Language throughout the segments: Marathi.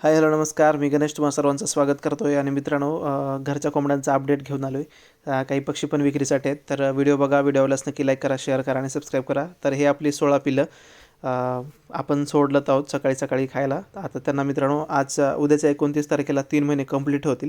हाय हॅलो नमस्कार. मी गणेश तुम्हा सर्वांचं स्वागत करतो आहे आणि मित्रांनो घरच्या कोंबड्यांचा अपडेट घेऊन आलो आहे काही पक्षी पण विक्रीसाठी आहेत. तर व्हिडिओ बघा व्हिडिओलाच नक्की लाईक करा शेअर करा आणि सबस्क्राईब करा. तर हे आपली सोळा पिलं आपण सोडलं आहोत सकाळी सकाळी खायला. आता त्यांना मित्रांनो आज उद्याच्या एकोणतीस तारखेला तीन महिने कंप्लीट होतील.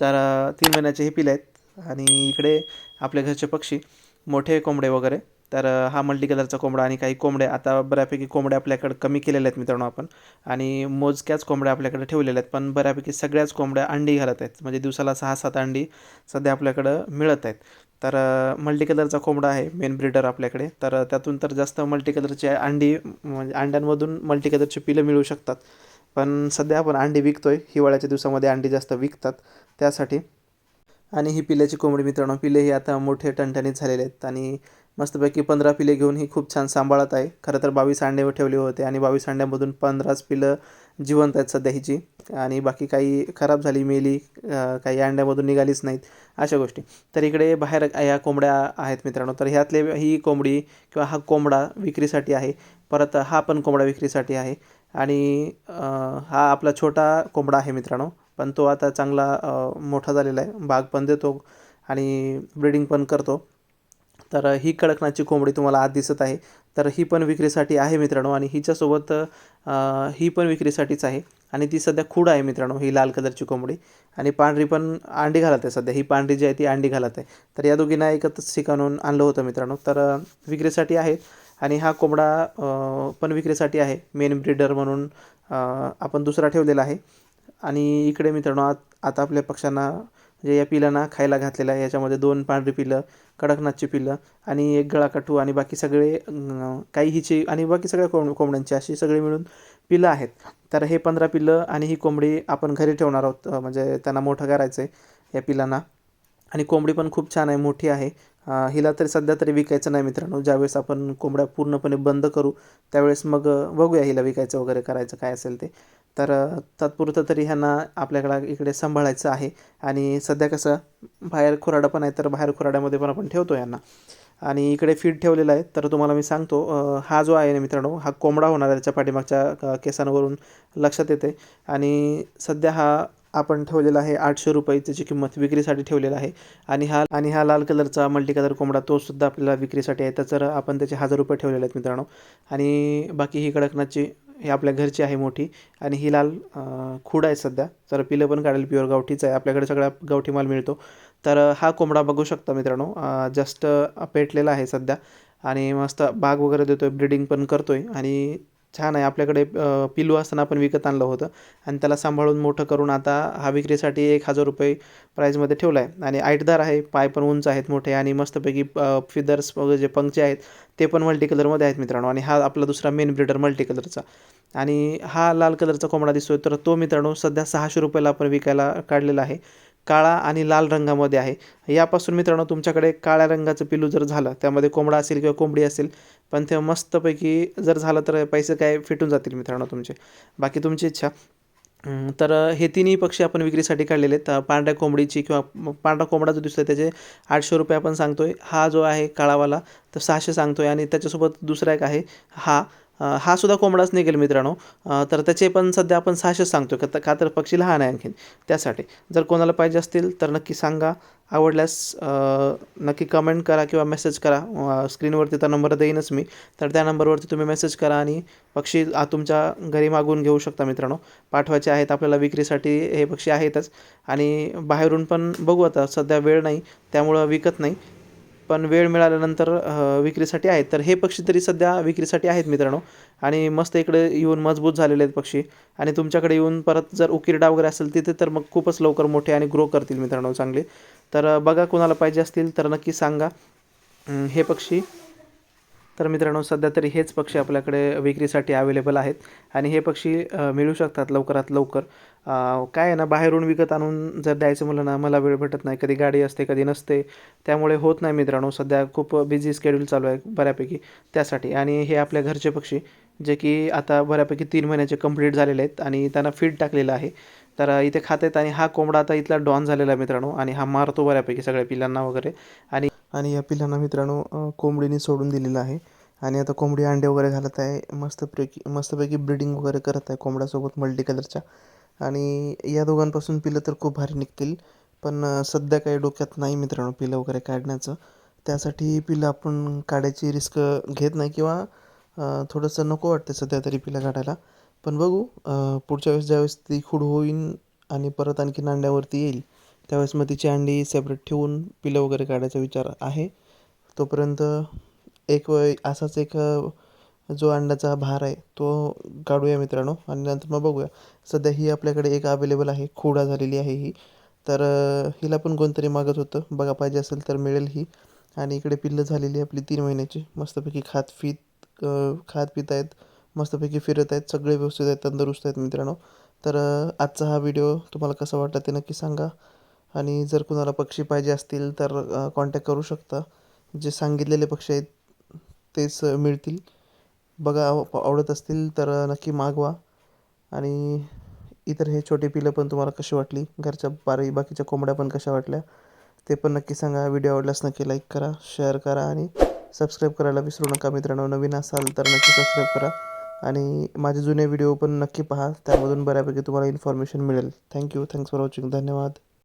तर तीन महिन्याचे हे पिलं आहेत. आणि इकडे आपल्या घरचे पक्षी मोठे कोंबडे वगैरे. तर हा मल्टी कलरचा कोंबडा आणि काही कोंबड्या आता बऱ्यापैकी कोंबड्या आपल्याकडे कमी केलेल्या आहेत मित्रांनो आपण. आणि मोजक्याच कोंबड्या आपल्याकडे ठेवलेल्या आहेत पण बऱ्यापैकी सगळ्याच कोंबड्या अंडी घालत आहेत. म्हणजे दिवसाला सहा सात अंडी सध्या आपल्याकडं मिळत आहेत. तर मल्टी कलरचा कोंबडा आहे मेन ब्रीडर आपल्याकडे. तर त्यातून तर जास्त मल्टी कलरची अंडी म्हणजे अंड्यांमधून मल्टी कलरची पिलं मिळू शकतात. पण सध्या आपण अंडी विकतो आहे हिवाळ्याच्या दिवसामध्ये अंडी जास्त विकतात त्यासाठी. आणि ही पिल्याची कोंबडी मित्रांनो पिले ही आता मोठे टणटणीत झालेले आहेत. आणि मस्तपैकी पंधरा पिले घेऊन ही खूप छान सांभाळत आहे. खरं तर बावीस अंडे ठेवले होते आणि बावीस अंड्यामधून पंधराच पिलं जिवंत आहेत सध्या हिची. आणि बाकी काही खराब झाली मेली काही अंड्यामधून निघालीच नाहीत अशा गोष्टी. तर इकडे बाहेर या कोंबड्या आहेत मित्रांनो. तर ह्यातले ही कोंबडी किंवा हा कोंबडा विक्रीसाठी आहे. परत हा पण कोंबडा विक्रीसाठी आहे. आणि हा आपला छोटा कोंबडा आहे मित्रांनो. पण तो आता चांगला मोठा झालेला आहे. बाग पण देतो आणि ब्रीडिंग पण करतो. तर ही कडकनाथची कोंबडी तुम्हाला आज दिसत आहे. तर ही पण विक्रीसाठी आहे मित्रांनो आणि हिच्यासोबत ही पण विक्रीसाठीच आहे आणि ती सध्या खूड आहे मित्रांनो ही लाल कलरची कोंबडी. आणि पांढरी पण अंडी घालत आहे सध्या. ही पांढरी जी आहे ती अंडी घालत आहे. तर या दोघींना एकच ठिकाणून आणलं होतं मित्रांनो. तर विक्रीसाठी आहे आणि हा कोंबडा पण विक्रीसाठी आहे. मेन ब्रीडर म्हणून आपण दुसरा ठेवलेला आहे. आणि इकडे मित्रांनो आत आता आपल्या पक्ष्यांना म्हणजे या पिलांना खायला घातलेलं आहे याच्यामध्ये दोन पांढरी पिलं कडकनाथची पिलं आणि एक गळाकाठू आणि बाकी सगळे काही हिची आणि बाकी सगळ्या कोंब कोंबड्यांची अशी सगळी मिळून पिलं आहेत. तर हे पंधरा पिल्लं आणि ही कोंबडी आपण घरी ठेवणार आहोत. म्हणजे त्यांना मोठं करायचं आहे या पिलांना. आणि कोंबडी पण खूप छान आहे मोठी आहे. हिला तरी सध्या तरी विकायचं नाही मित्रांनो. ज्यावेळेस आपण कोंबड्या पूर्णपणे बंद करू त्यावेळेस मग बघूया हिला विकायचं वगैरे करायचं काय असेल ते. तर तात्पुरतं तरी ह्यांना आपल्याकडं इकडे सांभाळायचं आहे. आणि सध्या कसं बाहेर खुराडा पण आहे तर बाहेर खुराड्यामध्ये पण आपण ठेवतो यांना. आणि इकडे फीड ठेवलेला आहे. तर तुम्हाला मी सांगतो हा जो आहे ना मित्रांनो हा कोंबडा होणार आहे त्याच्या पाठीमागच्या केसांवरून लक्षात येते. आणि सध्या हा आपण ठेवलेला आहे आठशे रुपये त्याची किंमत विक्रीसाठी ठेवलेला आहे. आणि हा आणि हा लाल कलरचा मल्टी कलर कोंबडा तो सुद्धा आपल्याला विक्रीसाठी आहे. त्याचं आपण त्याचे हजार रुपये ठेवलेले आहेत मित्रांनो. आणि बाकी ही कडकनाथची ही आपल्या घरची आहे मोठी. आणि ही लाल खूड आहे सध्या. तर पिलं पण काढेल प्युअर गावठीच आहे. आपल्याकडे सगळा गावठी माल मिळतो. तर हा कोंबडा बघू शकता मित्रांनो. जस्ट पेटलेला आहे सध्या. आणि मस्त बाग वगैरे देतो आहे ब्रिडिंग पण करतो आहे आणि छान आहे. आपल्याकडे पिलू असताना आपण विकत आणलं होतं. आणि त्याला सांभाळून मोठं करून आता हा विक्रीसाठी एक हजार रुपये प्राईजमध्ये ठेवला आहे आणि आईटदार आहे. पाय पण उंच आहेत मोठे आणि मस्तपैकी फिदर्स वगैरे जे पंखे आहेत ते पण मल्टी कलरमध्ये आहेत मित्रांनो. आणि हा आपला दुसरा मेन ब्रिडर मल्टी कलरचा आणि हा लाल कलरचा कोंबडा दिसतोय. तर तो मित्रांनो सध्या सहाशे रुपयाला आपण विकायला काढलेला आहे. काळा आणि लाल रंगामध्ये आहे. यापासून मित्रांनो तुमच्याकडे काळ्या रंगाचं पिलू जर झालं त्यामध्ये कोंबडा असेल किंवा कोंबडी असेल पण ते मस्तपैकी जर झालं तर पैसे काय फिटून जातील मित्रांनो तुमचे. बाकी तुमची इच्छा. तर हे तिन्ही पक्षी आपण विक्रीसाठी काढलेले आहेत. पांढऱ्या कोंबडीची किंवा पांढरा कोंबडा जो दिसतोय त्याचे आठशे रुपये आपण सांगतोय. हा जो आहे काळावाला तर सहाशे सांगतोय आणि त्याच्यासोबत दुसरा एक आहे. हा हा सुद्धा कोंबडाच निघेल मित्रांनो. तर त्याचे पण सध्या आपण सहाशेच सांगतो का का तर पक्षी लहान आहे आणखीन. त्यासाठी जर कोणाला पाहिजे असतील तर नक्की सांगा. आवडल्यास नक्की कमेंट करा किंवा मेसेज करा. स्क्रीनवरती त्या नंबर देईनच मी. तर त्या नंबरवरती तुम्ही मेसेज करा आणि पक्षी आ, तुमच्या घरी मागून घेऊ शकता मित्रांनो. पाठवायचे आहेत आपल्याला विक्रीसाठी हे पक्षी आहेतच. आणि बाहेरून पण बघू आता सध्या वेळ नाही त्यामुळं विकत नाही. पण वेळ मिळाल्यानंतर विक्रीसाठी आहेत. तर हे पक्षी तरी सध्या विक्रीसाठी आहेत मित्रांनो. आणि मस्त इकडे येऊन मजबूत झालेले आहेत पक्षी. आणि तुमच्याकडे येऊन परत जर उकिरडा वगैरे असेल तिथे तर मग खूपच लवकर मोठे आणि ग्रो करतील मित्रांनो चांगले. तर बघा कोणाला पाहिजे असतील तर नक्की सांगा. हे पक्षी तर मित्रांनो सध्या तरी हेच पक्षी आपल्याकडे विक्रीसाठी अवेलेबल आहेत. आणि हे पक्षी मिळू शकतात लवकरात लवकर. काय आहे ना बाहेरून विकत आणून जर द्यायचं म्हणलं ना मला वेळ भेटत नाही. कधी गाडी असते कधी नसते. त्यामुळे होत नाही मित्रांनो सध्या खूप बिझी स्केड्यूल चालू आहे बऱ्यापैकी त्यासाठी. आणि हे आपल्या घरचे पक्षी जे की आता बऱ्यापैकी तीन महिन्याचे कंप्लीट झालेले आहेत आणि त्यांना फीड टाकलेलं आहे. तर इथे खात आहेत आणि हा कोंबडा आता इथला डॉन झालेला आहे मित्रांनो. आणि हा मारतो बऱ्यापैकी सगळ्या पिलांना वगैरे. आणि आणि या पिल्लांना मित्रांनो कोंबडीने सोडून दिलेलं आहे. आणि आता कोंबडी अंडे वगैरे घालत आहे. मस्तपैकी मस्तपैकी ब्रीडिंग वगैरे करत आहे कोंबड्यासोबत मल्टी कलरच्या आणि या दोघांपासून पिलं तर खूप भारी निघतील. पण सध्या काही डोक्यात नाही मित्रांनो पिलं वगैरे काढण्याचं. त्यासाठी पिलं आपण काढायची रिस्क घेत नाही किंवा थोडंसं नको वाटतं सध्या तरी पिलं काढायला. पण बघू पुढच्या वेळेस ज्यावेळेस ती खूड होईन आणि परत आणखी अंड्यावरती येईल त्यावेळेस मग तिची अंडी सेपरेट ठेवून पिलं वगैरे काढायचा विचार आहे. तोपर्यंत एक व- असाच एक जो अंड्याचा भार आहे तो काढूया मित्रांनो आणि नंतर मग बघूया. सध्या ही आपल्याकडे एक अवेलेबल आहे खोडा झालेली आहे ही. तर हिला पण कोणतरी मागत होतं. बघा पाहिजे असेल तर मिळेल ही. आणि इकडे पिल्लं झालेली आपली तीन महिन्याची. मस्तपैकी खात फित खात पित आहेत. मस्तपैकी फिरत आहेत. सगळे व्यवस्थित आहेत तंदुरुस्त आहेत मित्रांनो. तर आजचा हा व्हिडिओ तुम्हाला कसा वाटला ते नक्की सांगा. आणि जर कुणाला पक्षी पाहिजे असतील तर कॉन्टॅक्ट करू शकता. जे सांगितलेले पक्षी आहेत तेच मिळतील. बघा आवडत असतील तर नक्की मागवा. आणि इतर हे छोटे पिलं पण तुम्हाला कशी वाटली? घरच्या बारी बाकीच्या कोंबड्या पण कशा वाटल्या? ते पण नक्की सांगा. व्हिडिओ आवडल्यास नक्की लाईक करा शेअर करा आणि सबस्क्राईब करायला विसरू नका मित्रांनो. नवीन असाल तर नक्की सबस्क्राईब करा. आणि माझे जुने व्हिडिओ पण नक्की पहा. त्यामधून बऱ्यापैकी तुम्हाला इन्फॉर्मेशन मिळेल. थँक्यू थँक्स फॉर वॉचिंग धन्यवाद.